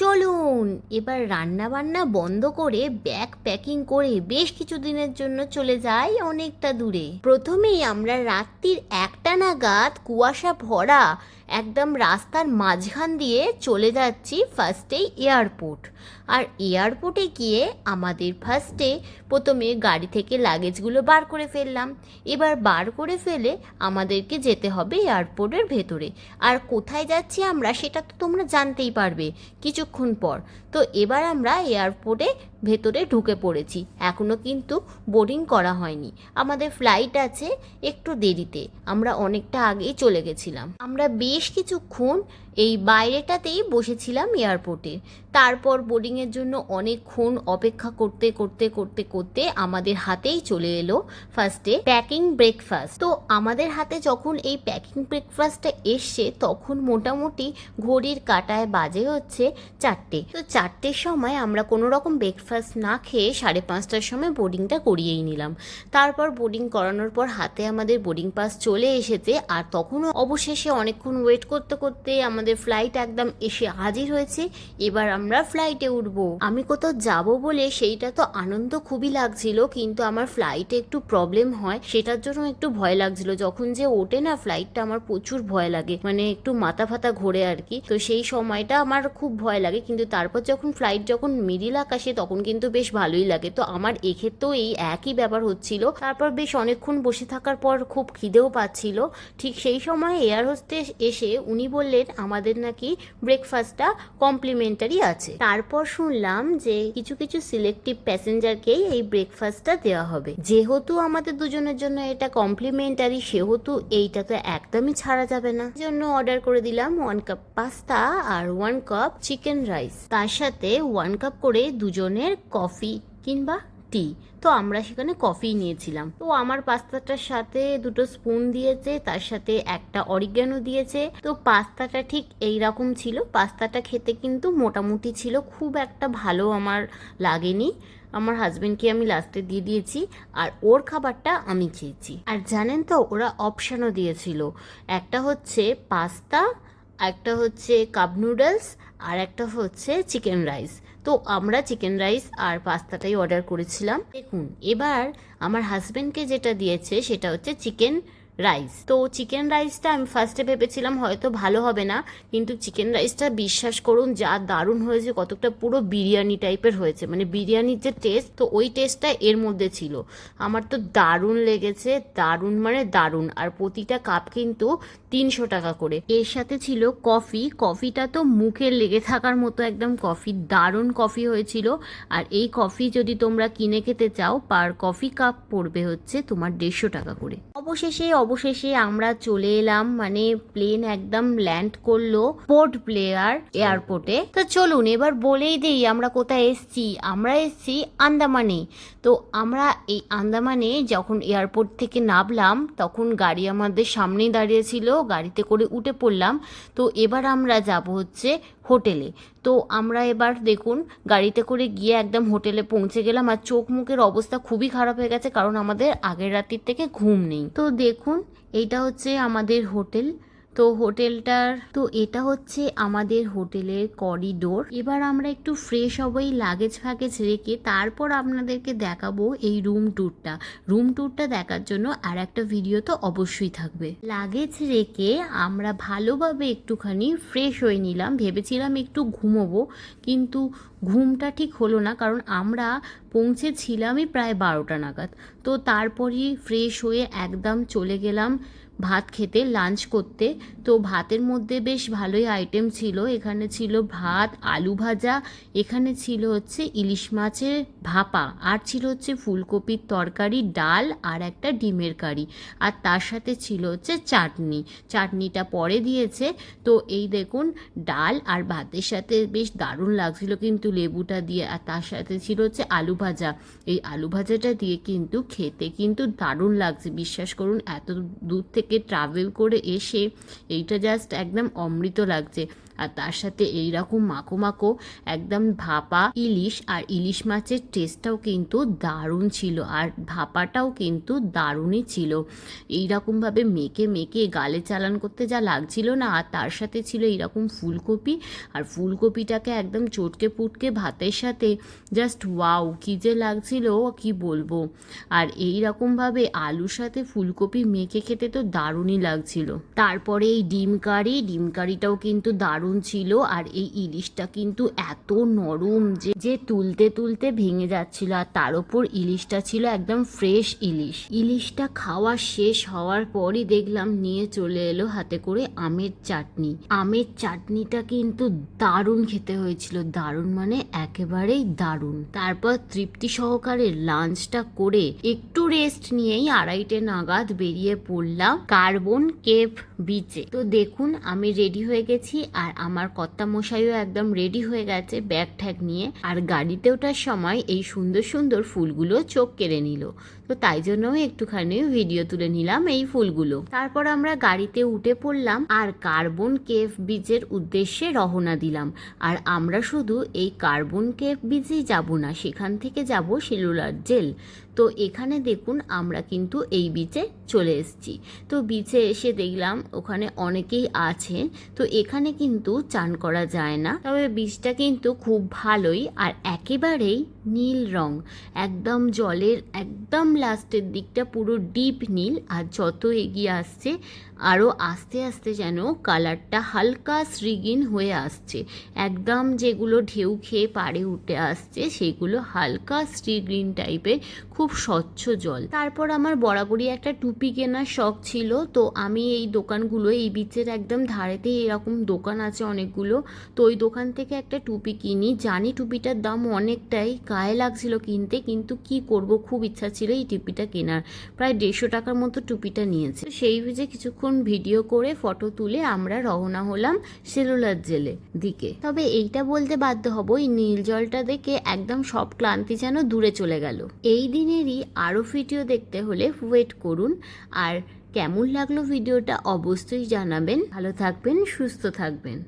চলুন, এবার রান্না বান্না বন্ধ করে ব্যাগ প্যাকিং করে বেশ কিছুদিনের জন্য চলে যাই অনেকটা দূরে। প্রথমেই আমরা রাত্রির একটা নাগাদ কুয়াশা ভরা একদম রাস্তার মাঝখান দিয়ে চলে যাচ্ছি ফার্স্টেই এয়ারপোর্ট আর এয়ারপোর্টে গিয়ে আমাদের ফার্স্টে প্রথমে গাড়ি থেকে লাগেজগুলো বার করে ফেললাম। এবার বার করে ফেলে আমাদেরকে যেতে হবে এয়ারপোর্টের ভেতরে। আর কোথায় যাচ্ছি আমরা সেটা তো তোমরা জানতেই পারবে কিছুক্ষণ পর। তো এবার আমরা এয়ারপোর্টে ভেতরে ঢুকে পড়েছি। এখনও কিন্তু বোর্ডিং করা হয়নি। আমাদের ফ্লাইট আছে একটু দেরিতে। আমরা অনেকটা আগেই চলে গেছিলাম। আমরা বেশ কিছুক্ষণ এই বাইরেটাতেই বসেছিলাম এয়ারপোর্টে। তারপর বোর্ডিংয়ের জন্য অনেকক্ষণ অপেক্ষা করতে করতে করতে করতে আমাদের হাতেই চলে এলো ফার্স্টে প্যাকিং ব্রেকফাস্ট তো আমাদের হাতে যখন এই প্যাকিং ব্রেকফাস্টটা এসছে, তখন মোটামুটি ঘড়ির কাটায় বাজে হচ্ছে চারটে। তো চারটের সময় আমরা কোনো রকম ব্রেকফাস্ট না খেয়ে সাড়ে পাঁচটার সময় বোর্ডিংটা করিয়েই নিলাম। তারপর বোর্ডিং করানোর পর হাতে আমাদের বোর্ডিং পাস চলে এসেছে আর তখনও অবশেষে অনেকক্ষণ ওয়েট করতে করতে আমাদের ফ্লাইট একদম এসে হাজির হয়েছে। এবার আমরা ফ্লাইটে উঠব। আমি কোথাও যাব বলে সেইটা তো আনন্দ খুবই লাগছিল, কিন্তু আমার ফ্লাইটে একটু প্রবলেম হয়। সেটার জন্য একটু ভয় লাগছিল। যখন যে ওঠে না ফ্লাইটটা আমার প্রচুর ভয় লাগে মানে একটু মাথা ফাতা ঘোরে আর কি। তো সেই সময়টা আমার খুব ভয় লাগে, কিন্তু তারপর যখন ফ্লাইট যখন মিডিল আকাশে তখন কিন্তু বেশ ভালোই লাগে। তো আমার এক্ষেত্রেও এই একই ব্যাপার হচ্ছিল। তারপর বেশ অনেকক্ষণ বসে থাকার পর খুব খিদেও পাচ্ছিল। ঠিক সেই সময় এয়ার হোস্টেস এসে উনি বললেন, আমাদের নাকি ব্রেকফাস্টটা কমপ্লিমেন্টারি আছে। তারপর শুনলাম যে কিছু কিছু সিলেক্টিভ প্যাসেঞ্জারকেই এই ব্রেকফাস্টটা দেওয়া হবে। যেহেতু আমাদের দুজনের জন্য এটা কমপ্লিমেন্টারি, সেহেতু এইটা তো একদমই ছাড়া যাবে না। জন্য অর্ডার করে দিলাম ওয়ান কাপ পাস্তা আর ওয়ান কাপ চিকেন রাইস। তার সাথে ওয়ান কাপ করে দুজনের কফি কিংবা টি তো আমরা সেখানে কফি নিয়েছিলাম। তো আমার পাস্তাটার সাথে দুটো স্পুন দিয়েছে, তার সাথে একটা অরিগ্যানো দিয়েছে। তো পাস্তাটা ঠিক এই রকম ছিল। পাস্তাটা খেতে কিন্তু মোটামুটি ছিল, খুব একটা ভালো আমার লাগেনি। আমার হাজবেন্ডকে আমি লাস্টে দিয়ে দিয়েছি, আর ওর খাবারটা আমি খেয়েছি। আর জানেন তো, ওরা অপশানও দিয়েছিল। একটা হচ্ছে পাস্তা একটা হচ্ছে কাপ নুডলস আর একটা হচ্ছে চিকেন রাইস তো আমরা চিকেন রাইস আর পাস্তাটাই অর্ডার করেছিলাম। দেখুন, এবার আমার হাজব্যান্ডকে যেটা দিয়েছে সেটা হচ্ছে চিকেন রাইস তো চিকেন রাইসটা আমি ফার্স্টে ভেবেছিলাম হয়তো ভালো হবে না, কিন্তু চিকেন রাইসটা বিশ্বাস করুন, যা দারুণ হয়েছে, কতকটা পুরো বিরিয়ানি টাইপের হয়েছে। মানে বিরিয়ানির যে টেস্ট তো ওই টেস্টটা এর মধ্যে ছিল। আমার তো দারুণ লেগেছে, দারুণ মানে দারুণ। আর প্রতিটা কাপ কিন্তু তিনশো টাকা করে। এর সাথে ছিল কফি কফিটা তো মুখে লেগে থাকার মতো একদম কফি দারুণ কফি হয়েছিল। আর এই কফি যদি তোমরা কিনে খেতে চাও পার কফি কাপ পড়বে হচ্ছে তোমার দেড়শো টাকা করে। অবশেষে অবশেষে আমরা চলে এলাম মানে প্লেন একদম ল্যান্ড করল পোর্ট প্লেয়ার এয়ারপোর্টে তো চলুন, এবার বলেই দিই আমরা কোথায় এসছি। আমরা এসছি আন্দামানে। তো আমরা এই আন্দামানে যখন এয়ারপোর্ট থেকে নামলাম, তখন গাড়ি আমাদের সামনেই দাঁড়িয়েছিল গাড়িতে করে উঠে পড়লাম। তো এবার আমরা যাব হচ্ছে হোটেলে তো আমরা এবার দেখুন, গাড়িতে করে গিয়ে একদম হোটেলে পৌঁছে গেলাম আর চোখ মুখের অবস্থা খুবই খারাপ হয়ে গেছে কারণ আমাদের আগের রাতের থেকে ঘুম নেই। তো দেখুন, এইটা হচ্ছে আমাদের হোটেল। তো হোটেলটার, তো এটা হচ্ছে আমাদের হোটেলের করিডোর। এবার আমরা একটু ফ্রেশ হব এই লাগেজ ফাগেজ রেখে তারপর আপনাদেরকে দেখাবো এই রুম ট্যুরটা। রুম ট্যুরটা দেখার জন্য আর একটা ভিডিও তো অবশ্যই থাকবে। লাগেজ রেখে আমরা ভালোভাবে একটুখানি ফ্রেশ হয়ে নিলাম, ভেবেছিলাম একটু ঘুমোবো, কিন্তু ঘুমটা ঠিক হলো না, কারণ আমরা পৌঁছেছিলামই প্রায় বারোটা নাগাদ। তো তারপরই ফ্রেশ হয়ে একদম চলে গেলাম ভাত খেতে লাঞ্চ করতে। তো ভাতের মধ্যে বেশ ভালোই আইটেম ছিল। এখানে ছিল ভাত, আলু ভাজা, এখানে ছিল হচ্ছে ইলিশ মাছের ভাপা, আর ছিল হচ্ছে ফুলকপির তরকারি, ডাল, আর একটা ডিমের কারি। আর তার সাথে ছিল হচ্ছে চাটনি। চাটনিটা পরে দিয়েছে। তো এই দেখুন, ডাল আর ভাতের সাথে বেশ দারুণ লাগছিল। কিন্তু লেবুটা দিয়ে, আর তার সাথে ছিল হচ্ছে আলু ভাজা। এই আলু ভাজাটা দিয়ে কিন্তু খেতে কিন্তু দারুণ লাগছে। বিশ্বাস করুন, এত দূর থেকে ট্রাভেল করে এসে এইটা জাস্ট একদম অমৃত লাগছে। আর তার সাথে এইরকম মাখো মাখো, একদম ভাপা ইলিশ আর ইলিশ মাছের টেস্টটাও কিন্তু দারুণ ছিল আর ভাপাটাও কিন্তু দারুণই ছিল। এইরকমভাবে মেখে মেখে গালে চালান করতে যা লাগছিল না আর তার সাথে ছিল এইরকম ফুলকপি আর ফুলকপিটাকে একদম চটকে পুটকে ভাতের সাথে জাস্ট ওয়াও কী যে লাগছিল কি বলব? আর এই রকমভাবে আলুর সাথে ফুলকপি মেখে খেতে তো দারুণই লাগছিল। তারপরে এই ডিম কারি, ডিম কারিটাও কিন্তু দারুণ ছিল আর এই ইলিশটা কিন্তু এত নরম যে যে তুলতে তুলতে ভেঙে যাচ্ছিল আর তার উপর ইলিশটা ছিল একদম ফ্রেশ ইলিশ। ইলিশটা খাওয়া শেষ হওয়ার পরই দেখলাম নিয়ে চলে এলো হাতে করে আমের চাটনি। আমের চাটনিটা কিন্তু দারুণ খেতে হয়েছিল। দারুণ মানে একেবারেই দারুণ। তারপর তৃপ্তি সহকারে লাঞ্চটা করে একটু রেস্ট নিয়েই আড়াইটে নাগাদ বেরিয়ে পড়লাম কার্বন কেভ বিচে। তো দেখুন আমি রেডি হয়ে গেছি আর আমার কর্তা মশাইও একদম রেডি হয়ে গেছে ব্যাগ ঠ্যাগ নিয়ে। আর গাড়িতে ওঠার সময় এই সুন্দর সুন্দর ফুলগুলো চোখ কেড়ে নিল। তো তাই জন্যও একটুখানি ভিডিও তুলে নিলাম এই ফুলগুলো। তারপর আমরা গাড়িতে উঠে পড়লাম আর কার্বন কেভ বিচের উদ্দেশ্যে রওনা দিলাম। আর আমরা শুধু এই কার্বন কেভ বিচেই যাব না, সেখান থেকে যাব সেলুলার জেল। তো এখানে দেখুন আমরা কিন্তু এই বিচে চলে এসেছি। তো বিচে এসে দেখলাম ওখানে অনেকেই আছে। তো এখানে কিন্তু চান করা যায় না। তবে বীজটা কিন্তু খুব ভালোই আর একেবারেই নীল রং। একদম জলের একদম লাস্টের দিকটা পুরো ডিপ নীল আর যত এগিয়ে আসছে আরও আস্তে আস্তে যেন কালারটা হালকা শ্রীগিন হয়ে আসছে। একদম যেগুলো ঢেউ খেয়ে পাড়ে উঠে আসছে, সেগুলো হালকা শ্রীগ্রিন টাইপের, খুব স্বচ্ছ জল। তারপর আমার বরাবরই একটা টুপি কেনার শখ ছিল, তো আমি এই দোকানগুলো, এই বিচের একদম ধারেতেই এরকম দোকান আছে অনেকগুলো, তো ওই দোকান থেকে একটা টুপি কিনি। জানি টুপিটার দাম অনেকটাই গায়ে লাগছিল কিনতে, কিন্তু কি করব, খুব ইচ্ছা ছিল এই টুপিটা কেনার। প্রায় দেড়শো টাকার মতো টুপিটা নিয়েছে। সেই বুঝে কিছুক্ষণ ভিডিও করে ফটো তুলে আমরা রওনা হলাম সেলুলার জেলে দিকে। তবে এইটা বলতে বাধ্য হব, এই নীল জলটা দেখে একদম সব ক্লান্তি যেন দূরে চলে গেল। এই দিনেরই আরও ভিডিও দেখতে হলে ওয়েট করুন। আর কেমন লাগল ভিডিওটা অবশ্যই জানাবেন। ভালো থাকবেন, সুস্থ থাকবেন।